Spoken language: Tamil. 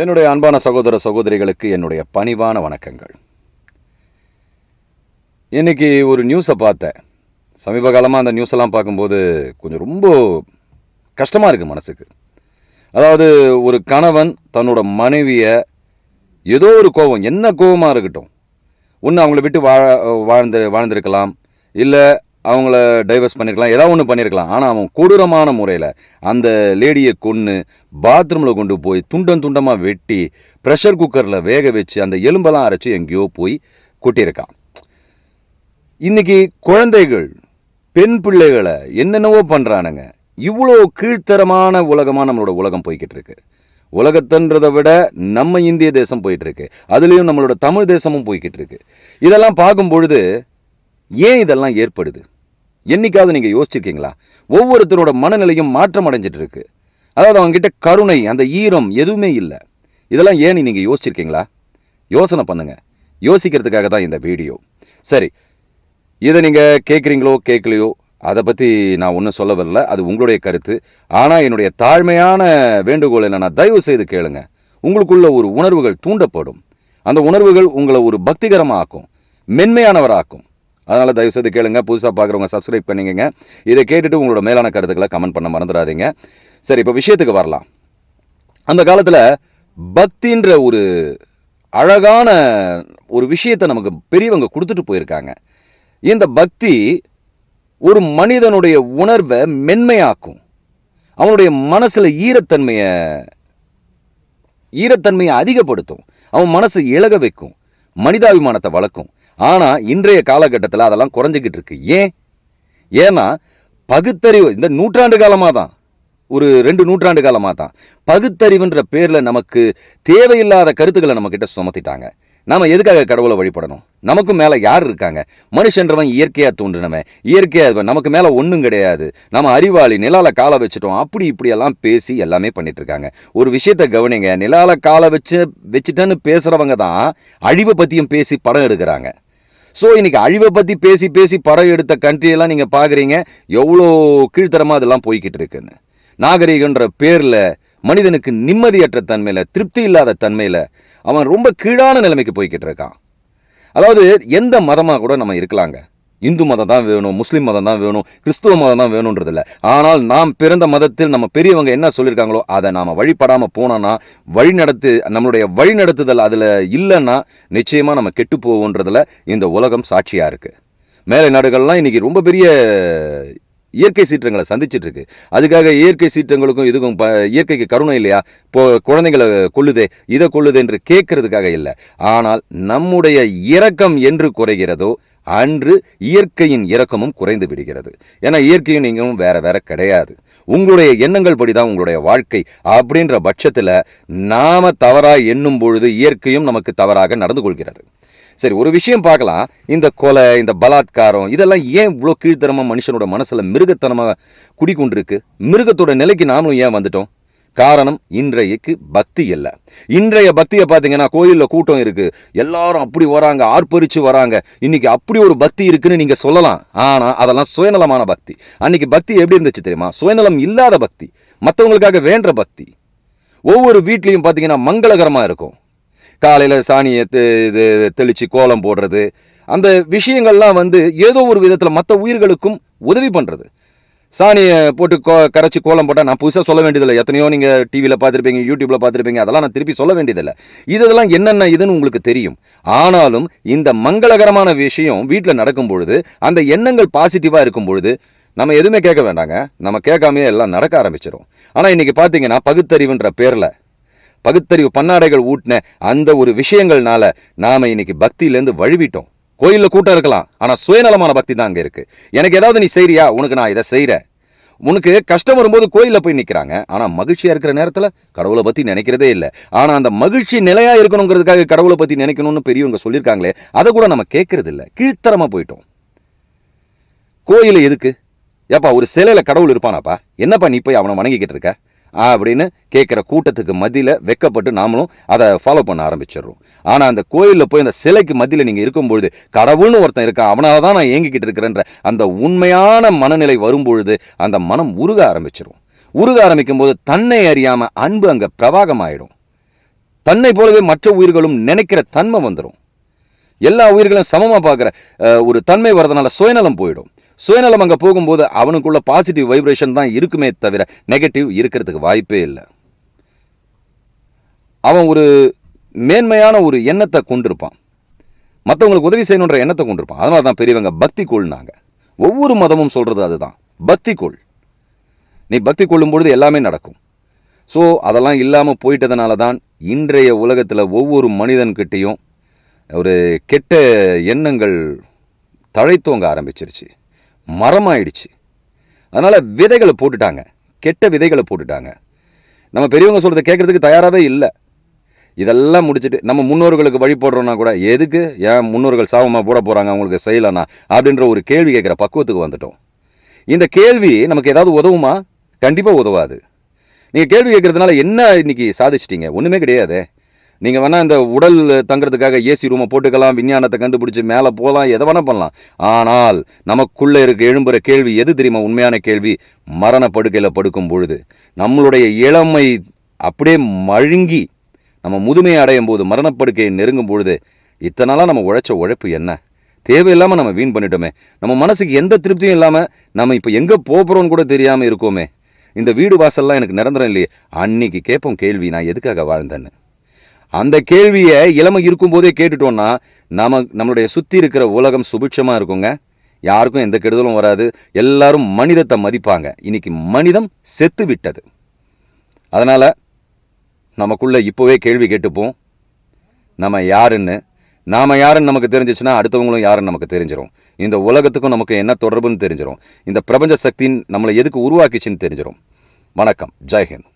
என்னுடைய அன்பான சகோதர சகோதரிகளுக்கு என்னுடைய பணிவான வணக்கங்கள். இன்னைக்கு ஒரு நியூஸை பார்த்தேன். சமீப காலமாக அந்த நியூஸெல்லாம் பார்க்கும்போது கொஞ்சம் ரொம்ப கஷ்டமாக இருக்குது மனசுக்கு. அதாவது ஒரு கணவன் தன்னோட மனைவியை ஏதோ ஒரு கோபம் என்ன கோபமாக இருக்கட்டும். ஒன்று அவங்கள விட்டு வாழ வாழ்ந்து வாழ்ந்திருக்கலாம். இல்லை அவங்கள டைவர்ஸ் பண்ணியிருக்கலாம் ஏதாவது ஒன்று பண்ணியிருக்கலாம் ஆனால் அவன் கொடூரமான முறையில் அந்த லேடியை கொன்று பாத்ரூமில் கொண்டு போய் துண்டம் துண்டமாக வெட்டி ப்ரெஷர் குக்கரில் வேக வச்சு அந்த எலும்பெல்லாம் அரைச்சி எங்கேயோ போய் கொட்டியிருக்கான். இன்றைக்கி குழந்தைகள் பெண் பிள்ளைகளை என்னென்னவோ பண்ணுறானுங்க இவ்வளோ கீழ்த்தரமான உலகமாக நம்மளோட உலகம் போய்கிட்டு இருக்கு உலகத்தன்றதை விட நம்ம இந்திய தேசம் போயிட்டுருக்கு அதுலேயும் நம்மளோட தமிழ் தேசமும் போய்கிட்டு இருக்கு இதெல்லாம் பார்க்கும் பொழுது ஏன் இதெல்லாம் ஏற்படுது? என்னைக்காவது நீங்கள் யோசிச்சிருக்கீங்களா? ஒவ்வொருத்தரோட மனநிலையும் மாற்றம் அடைஞ்சிட்டு இருக்கு அதாவது அவங்ககிட்ட கருணை அந்த ஈரம் எதுவுமே இல்லை. இதெல்லாம் ஏன் நீங்கள் யோசிச்சிருக்கீங்களா? யோசனை பண்ணுங்க. யோசிக்கிறதுக்காக தான் இந்த வீடியோ. சரி இதை நீங்கள் கேட்குறீங்களோ கேட்கலையோ அதை பற்றி நான் ஒன்றும் சொல்ல வரல. அது உங்களுடைய கருத்து. ஆனால் என்னுடைய தாழ்மையான வேண்டுகோள் என்னென்னா தயவு செய்து கேளுங்க. உங்களுக்குள்ள ஒரு உணர்வுகள் தூண்டப்படும். அந்த உணர்வுகள் உங்களை ஒரு பக்திகரமாக ஆக்கும் மென்மையானவராக்கும். அதனால் தயவு செய்து கேளுங்க. புதுசாக பார்க்குறவங்க சப்ஸ்கிரைப் பண்ணிக்கங்க. இதை கேட்டுட்டு உங்களோட மேலான கருத்துக்களை கமெண்ட் பண்ண மறந்துடாதீங்க. சரி இப்போ விஷயத்துக்கு வரலாம். அந்த காலத்தில் பக்தின்ற ஒரு அழகான ஒரு விஷயத்தை நமக்கு பெரியவங்க கொடுத்துட்டு போயிருக்காங்க. இந்த பக்தி ஒரு மனிதனுடைய உணர்வை மென்மையாக்கும். அவனுடைய மனசில் ஈரத்தன்மையை ஈரத்தன்மையை அதிகப்படுத்தும். அவன் மனசு இழக வைக்கும். மனிதாபிமானத்தை வளர்க்கும். ஆனால் இன்றைய காலகட்டத்தில் அதெல்லாம் குறைஞ்சிக்கிட்டு இருக்கு. ஏன்? ஏன்னா பகுத்தறிவு இந்த நூற்றாண்டு காலமாக தான். ஒரு ரெண்டு நூற்றாண்டு காலமாக தான். பகுத்தறிவுன்ற பேரில் நமக்கு தேவையில்லாத கருத்துக்களை நம்மக்கிட்ட சுமத்திட்டாங்க. நாம் எதுக்காக கடவுளை வழிபடணும்? நமக்கும் மேலே யார் இருக்காங்க? மனுஷன்றவன் இயற்கையாக தோன்றினவன். இயற்கையாக நமக்கு மேலே ஒன்றும் கிடையாது. நம்ம அறிவாளி நிலால காலை வச்சுட்டோம். அப்படி இப்படியெல்லாம் பேசி எல்லாமே பண்ணிகிட்ருக்காங்க ஒரு விஷயத்தை கவனிங்க. நிலால காலை வச்சு வச்சுட்டேன்னு பேசுகிறவங்க தான் அழிவை பற்றியும் பேசி படம் எடுக்கிறாங்க. ஸோ இன்றைக்கி அழிவை பற்றி பேசி பேசி படம் எடுத்த கண்ட்ரியெல்லாம் நீங்கள் பார்க்குறீங்க எவ்வளோ கீழ்த்தரமாக அதெல்லாம் போய்கிட்டு இருக்குன்னு. நாகரீகன்ற பேரில் மனிதனுக்கு நிம்மதியற்ற தன்மையில் திருப்தி இல்லாத தன்மையில் அவன் ரொம்ப கீழான நிலைமைக்கு போய்கிட்டு இருக்கான். அதாவது எந்த மதமாக கூட நம்ம இருக்கலாங்க. இந்து மதம் தான் வேணும் முஸ்லீம் மதம் தான் வேணும் கிறிஸ்துவ மதம் தான் வேணுன்றதில்ல. ஆனால் நாம் பிறந்த மதத்தில் நம்ம பெரியவங்க என்ன சொல்லியிருக்காங்களோ அதை நாம் வழிபடாமல் போனோன்னா வழிநடத்து நம்மளுடைய வழிநடத்துதல் அதில் இல்லைன்னா நிச்சயமாக நம்ம கெட்டு போவோன்றதில் இந்த உலகம் சாட்சியாக இருக்குது மேலை நாடுகள்லாம் இன்றைக்கி ரொம்ப பெரிய இயற்கை சீற்றங்களை சந்திச்சுட்டு இருக்கு அதுக்காக இயற்கை சீற்றங்களுக்கும் இதுக்கும் இயற்கைக்கு கருணை இல்லையா? இப்போ குழந்தைங்களை கொள்ளுதே இதை கொள்ளுதே என்று கேட்கறதுக்காக இல்லை. ஆனால் நம்முடைய இரக்கம் என்று குறைகிறதோ அன்று இயற்கையின் இரக்கமும் குறைந்து விடுகிறது. ஏன்னா இயற்கையும் நீங்களும் வேற வேற கிடையாது. உங்களுடைய எண்ணங்கள் படி தான் உங்களுடைய வாழ்க்கை அப்படின்ற பட்சத்தில் நாம தவறாக எண்ணும் பொழுது இயற்கையும் நமக்கு தவறாக நடந்து கொள்கிறது. சரி ஒரு விஷயம் பார்க்கலாம். இந்த கொலை இந்த பலாத்காரம் இதெல்லாம் ஏன் இவ்வளோ கீழ்த்தரமாக மனுஷனோட மனசில் மிருகத்தனமாக குடிக்கொண்டிருக்கு மிருகத்தோட நிலைக்கு நாமும் ஏன் வந்துட்டோம்? காரணம் இன்றைக்கு பக்தி இல்லை. இன்றைய பக்தியை பார்த்தீங்கன்னா கோயிலில் கூட்டம் இருக்குது எல்லாரும் அப்படி வராங்க ஆர்ப்பரித்து வராங்க. இன்னைக்கு அப்படி ஒரு பக்தி இருக்குன்னு நீங்கள் சொல்லலாம். ஆனால் அதெல்லாம் சுயநலமான பக்தி. அன்னைக்கு பக்தி எப்படி இருந்துச்சு தெரியுமா? சுயநலம் இல்லாத பக்தி. மற்றவங்களுக்காக வேண்ட பக்தி. ஒவ்வொரு வீட்லேயும் பார்த்தீங்கன்னா மங்களகரமாக இருக்கும். காலையில் சாணியை இது தெளித்து கோலம் போடுறது. அந்த விஷயங்கள்லாம் வந்து ஏதோ ஒரு விதத்தில் மற்ற உயிர்களுக்கும் உதவி பண்ணுறது சாணியை போட்டு கோ கரைச்சி கோலம் போட்டால் நான் புதுசாக சொல்ல வேண்டியதில்லை. எத்தனையோ நீங்கள் டிவியில் பார்த்துருப்பீங்க யூடியூப்பில் பார்த்துருப்பீங்க அதெல்லாம் நான் திருப்பி சொல்ல வேண்டியதில்லை. இதெல்லாம் என்னென்ன இதுன்னு உங்களுக்கு தெரியும். ஆனாலும் இந்த மங்களகரமான விஷயம் வீட்டில் நடக்கும் பொழுது அந்த எண்ணங்கள் பாசிட்டிவாக இருக்கும் பொழுது நம்ம எதுவுமே கேட்க வேண்டாங்க. நம்ம கேட்காமையே எல்லாம் நடக்க ஆரம்பிச்சிடும் ஆனால் இன்றைக்கி பார்த்தீங்கன்னா பகுத்தறிவுன்ற பேரில் பகுத்தறிவு பன்னாடைகள் ஊட்டின அந்த ஒரு விஷயங்கள்னால நாம இன்னைக்கு பக்தியிலேருந்து வழுவிட்டோம். கோயிலில் கூட்டம் இருக்கலாம் ஆனால் சுயநலமான பக்தி தான் அங்கே இருக்குது எனக்கு ஏதாவது நீ செய்றியா? உனக்கு நான் இதை செய்கிறேன் உனக்கு கஷ்டம் வரும்போது கோயிலில் போய் நிற்கிறாங்க ஆனால் மகிழ்ச்சியாக இருக்கிற நேரத்தில் கடவுளை பற்றி நினைக்கிறதே இல்லை. ஆனால் அந்த மகிழ்ச்சி நிலையாக இருக்கணுங்கிறதுக்காக கடவுளை பற்றி நினைக்கணும்னு பெரியவங்க சொல்லியிருக்காங்களே அதை கூட நம்ம கேட்கறது இல்லை. கீழ்த்தரமாக போயிட்டோம். கோயில் எதுக்கு? ஏப்பா ஒரு சிலையில் கடவுள் இருப்பானாப்பா? என்னப்பா நீ போய் அவனை வணங்கிக்கிட்டு இருக்க? அப்படின்னு கேட்குற கூட்டத்துக்கு மத்தியில் வெக்கப்பட்டு நாமளும் அதை ஃபாலோ பண்ண ஆரம்பிச்சிடுறோம். ஆனால் அந்த கோயிலில் போய் அந்த சிலைக்கு மத்தியில் நீங்கள் இருக்கும்பொழுது கடவுள்னு ஒருத்தன் இருக்கான் அவனால் தான் நான் ஏங்கிக்கிட்டு இருக்கிறேன்ற அந்த உண்மையான மனநிலை வரும்பொழுது அந்த மனம் உருக ஆரம்பிச்சிடும் உருக ஆரம்பிக்கும் போது தன்னை அறியாமல் அன்பு அங்கே பிரவாகமாயிடும். தன்னை போலவே மற்ற உயிர்களும் நினைக்கிற தன்மை வந்துடும் எல்லா உயிர்களும் சமமாக பார்க்குற ஒரு தன்மை வரதுனால சுயநலம் போயிடும். சுயநலம் அங்கே போகும்போது அவனுக்குள்ள பாசிட்டிவ் வைப்ரேஷன் தான் இருக்குமே தவிர நெகட்டிவ் இருக்கிறதுக்கு வாய்ப்பே இல்லை. அவன் ஒரு மேன்மையான ஒரு எண்ணத்தை கொண்டிருப்பான். மற்றவங்களுக்கு உதவி செய்யணுன்ற எண்ணத்தை கொண்டிருப்பான். அதனால தான் பெரியவங்க பக்தி கொள்னாங்க ஒவ்வொரு மதமும் சொல்கிறது அதுதான். பக்தி கொள் நீ பக்தி கொள்ளும் பொழுது எல்லாமே நடக்கும். ஸோ அதெல்லாம் இல்லாமல் போயிட்டதுனால தான் இன்றைய உலகத்தில் ஒவ்வொரு மனிதன்கிட்டேயும் ஒரு கெட்ட எண்ணங்கள் தழைத்தோங்க ஆரம்பிச்சிருச்சு. மரமாயிடுச்சு. அதனால் விதைகளை போட்டுட்டாங்க. கெட்ட விதைகளை போட்டுட்டாங்க. நம்ம பெரியவங்க சொல்கிறத கேட்குறதுக்கு தயாராகவே இல்லை. இதெல்லாம் முடிச்சுட்டு நம்ம முன்னோர்களுக்கு வழி போடுறோன்னா கூட எதுக்கு ஏன் முன்னோர்கள் சாபமாக போட போகிறாங்க அவங்களுக்கு செய்யலானா அப்படின்ற ஒரு கேள்வி கேட்குற பக்குவத்துக்கு வந்துட்டோம். இந்த கேள்வி நமக்கு ஏதாவது உதவுமா? கண்டிப்பாக உதவாது. நீங்கள் கேள்வி கேட்குறதுனால என்ன இன்னைக்கு சாதிச்சிட்டிங்க? ஒன்றுமே கிடையாது. நீங்கள் வேணால் இந்த உடல் தங்குறதுக்காக ஏசி ரூமை போட்டுக்கலாம் விஞ்ஞானத்தை கண்டுபிடிச்சி மேலே போகலாம் எதை வேணால் பண்ணலாம். ஆனால் நமக்குள்ளே இருக்க எழும்புற கேள்வி எது தெரியுமா? உண்மையான கேள்வி மரண படுக்கையில் படுக்கும் பொழுது. நம்மளுடைய இளமை அப்படியே மழுங்கி நம்ம முதுமையை அடையும் போது மரணப்படுக்கையை நெருங்கும் பொழுது இத்தனை நாளாக நம்ம உழைச்ச உழைப்பு என்ன? தேவையில்லாமல் நம்ம வீண் பண்ணிட்டோமே. நம்ம மனசுக்கு எந்த திருப்தியும் இல்லாமல் நம்ம இப்போ எங்கே போகிறோன்னு கூட தெரியாமல் இருக்கோமே. இந்த வீடு வாசல்லாம் எனக்கு நிரந்தரம் இல்லையே. அன்னைக்கு கேட்போம் கேள்வி நான் எதுக்காக வாழ்ந்தேன்னு? அந்த கேள்வியை இளமை இருக்கும்போதே கேட்டுட்டோம்னா நம்ம நம்மளுடைய சுற்றி இருக்கிற உலகம் சுபிட்சமாக இருக்குங்க. யாருக்கும் எந்த கெடுதலும் வராது. எல்லாரும் மனிதத்தை மதிப்பாங்க. இன்னைக்கு மனிதம் செத்து விட்டது. அதனால் நமக்குள்ள இப்போவே கேள்வி கேட்டுப்போம். நம்ம யாருன்னு? நாம் யாருன்னு நமக்கு தெரிஞ்சிச்சுன்னா அடுத்தவங்களும் யாருன்னு நமக்கு தெரிஞ்சிடும் இந்த உலகத்துக்கும் நமக்கு என்ன தொடர்புன்னு தெரிஞ்சிடும் இந்த பிரபஞ்ச சக்தின்னு நம்மளை எதுக்கு உருவாக்கிச்சுன்னு தெரிஞ்சிடும் வணக்கம். ஜெய்ஹிந்த்